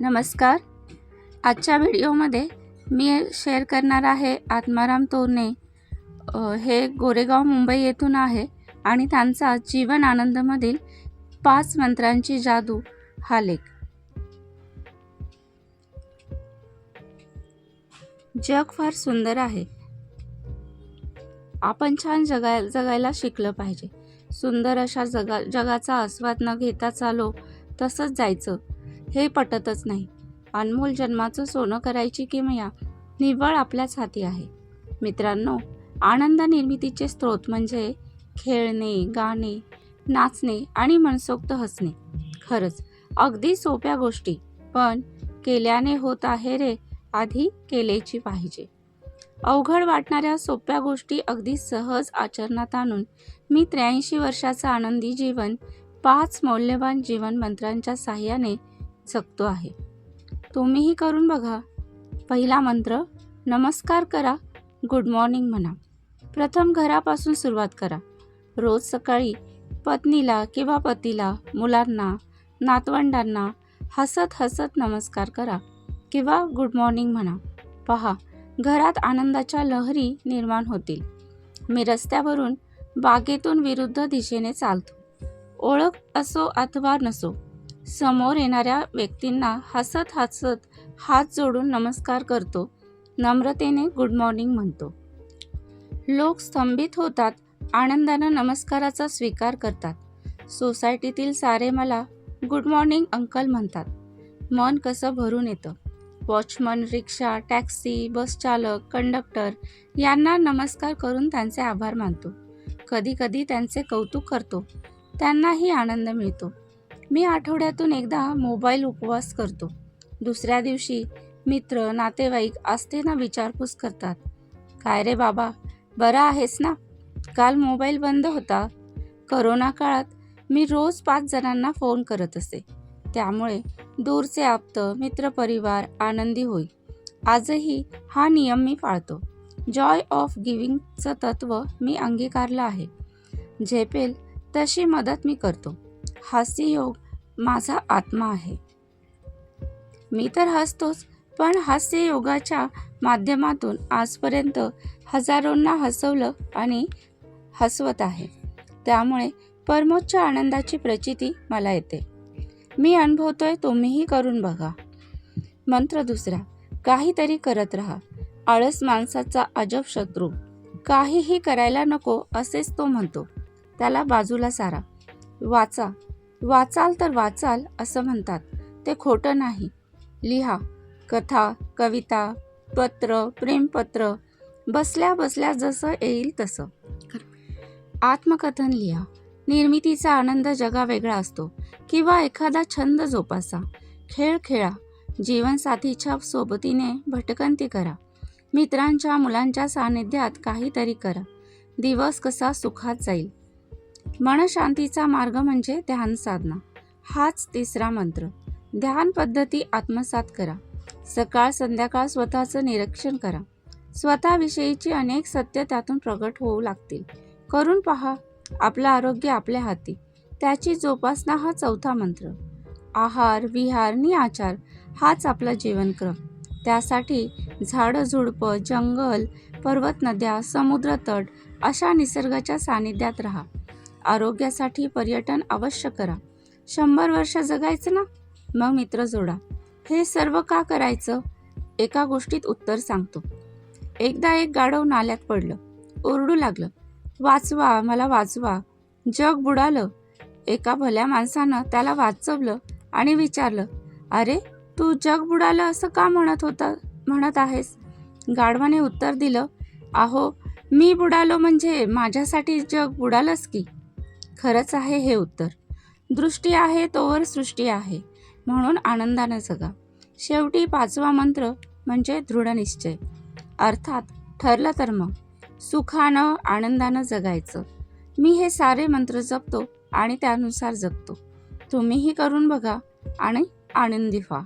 नमस्कार. आजच्या व्हिडिओमध्ये मी शेअर करणार आहे आत्माराम तोरणे. हे गोरेगाव मुंबई येथून आहे आणि त्यांचा जीवन आनंदमधील पाच मंत्रांची जादू हा लेख. जग फार सुंदर आहे. आपण छान जगाय जगायला शिकलं पाहिजे. सुंदर अशा जगा जगाचा आस्वाद न घेता चालो तसंच जायचं. हे पटतच नाही. अनमोल जन्माचं सोनं करायची किमया निव्वळ आपल्याच हाती आहे. मित्रांनो आनंद निर्मितीचे स्रोत म्हणजे खेळणे गाणे नाचणे आणि मनसोक्त हसणे. खरंच अगदी सोप्या गोष्टी पण केल्याने होत आहे रे आधी केलेची पाहिजे. अवघड वाटणाऱ्या सोप्या गोष्टी अगदी सहज आचरणात आणून मी त्र्याऐंशी वर्षाचं आनंदी जीवन पाच मौल्यवान जीवन मंत्रांच्या साह्याने सकतो आहे. तुम्हीही करून बघा. पहिला मंत्र नमस्कार करा गुड मॉर्निंग म्हणा. प्रथम घरापासून सुरुवात करा. रोज सकाळी पत्नीला किंवा पतीला मुलांना नातवंडांना हसत हसत नमस्कार करा किंवा गुड मॉर्निंग म्हणा. पहा घरात आनंदाच्या लहरी निर्माण होतील. मी रस्त्यावरून बागेतून विरुद्ध दिशेने चालतो. ओळख असो अथवा नसो समोर येणाऱ्या व्यक्तींना हसत हसत हात जोडून नमस्कार करतो. नम्रतेने गुड मॉर्निंग म्हणतो. लोक स्तंभित होतात आनंदानं नमस्काराचा स्वीकार करतात. सोसायटीतील सारे मला गुड मॉर्निंग अंकल म्हणतात. मन कसं भरून येतं? वॉचमन रिक्षा टॅक्सी बस चालक कंडक्टर यांना नमस्कार करून त्यांचे आभार मानतो. कधीकधी त्यांचे कौतुक करतो. त्यांनाही आनंद मिळतो. मी आठवड्यातून एकदा मोबाईल उपवास करतो. दुसऱ्या दिवशी मित्र नातेवाईक आस्थेनं विचारपूस करतात. काय रे बाबा बरा आहेस ना? काल मोबाईल बंद होता. करोना काळात मी रोज पाच जणांना फोन करत असे. त्यामुळे दूरचे आप्त मित्रपरिवार आनंदी होईल. आजही हा नियम मी पाळतो. जॉय ऑफ गिविंगचं तत्त्व मी अंगीकारलं आहे. झेपेल तशी मदत मी करतो. हास्ययोग माझा आत्मा आहे. मी तर हसतोच पण हास्ययोगाच्या माध्यमातून आजपर्यंत हजारोंना हसवलं आणि हसवत आहे. त्यामुळे परमोच्च आनंदाची प्रचिती मला येते. मी अनुभवतोय तुम्हीही करून बघा. मंत्र दुसरा काहीतरी करत राहा. आळस माणसाचा अजब शत्रू. काहीही करायला नको असेच तो म्हणतो. त्याला बाजूला सारा. वाचा. वाचाल तर वाचाल असं म्हणतात. ते खोटं नाही. लिहा. कथा कविता पत्र प्रेमपत्र. बसल्या बसल्या जसं येईल तसं. आत्मकथन लिहा. निर्मितीचा आनंद जगा वेगळा असतो. किंवा एखादा छंद जोपासा. खेळ खेळा. जीवनसाथीच्या सोबतीने भटकंती करा. मित्रांच्या मुलांच्या सानिध्यात काहीतरी करा. दिवस कसा सुखात जाईल. मनशांतीचा मार्ग म्हणजे ध्यान साधना. हाच तिसरा मंत्र. ध्यान पद्धती आत्मसात करा. सकाळ संध्याकाळ स्वतःचं निरीक्षण करा. स्वतःविषयीची अनेक सत्य त्यातून प्रगट होऊ लागतील. करून पहा. आपलं आरोग्य आपल्या हाती. त्याची जोपासना हा चौथा मंत्र. आहार विहार नि आचार हाच आपला जीवनक्रम. त्यासाठी झाडं झुडपं जंगल पर्वत नद्या समुद्रतट अशा निसर्गाच्या सानिध्यात राहा. आरोग्यासाठी पर्यटन अवश्य करा. शंभर वर्ष जगायचं ना? मग मित्र जोडा. हे सर्व का करायचं? एका गोष्टीत उत्तर सांगतो. एकदा एक गाढव नाल्यात पडलं. ओरडू लागलं. वाचवा मला वाचवा. जग बुडालं. एका भल्या माणसानं त्याला वाचवलं आणि विचारलं अरे तू जग बुडालं असं का म्हणत होतं म्हणत आहेस? गाढवाने उत्तर दिलं अहो मी बुडालो म्हणजे माझ्यासाठी जग बुडालंच की. खरंच आहे हे उत्तर. दृष्टी आहे तोवर सृष्टी आहे म्हणून आनंदानं जगा. शेवटी पाचवा मंत्र म्हणजे दृढनिश्चय. अर्थात ठरलं तर मग. सुखानं आनंदानं जगायचं. मी हे सारे मंत्र जपतो आणि त्यानुसार जगतो. तुम्हीही करून बघा आणि आनंदी व्हा.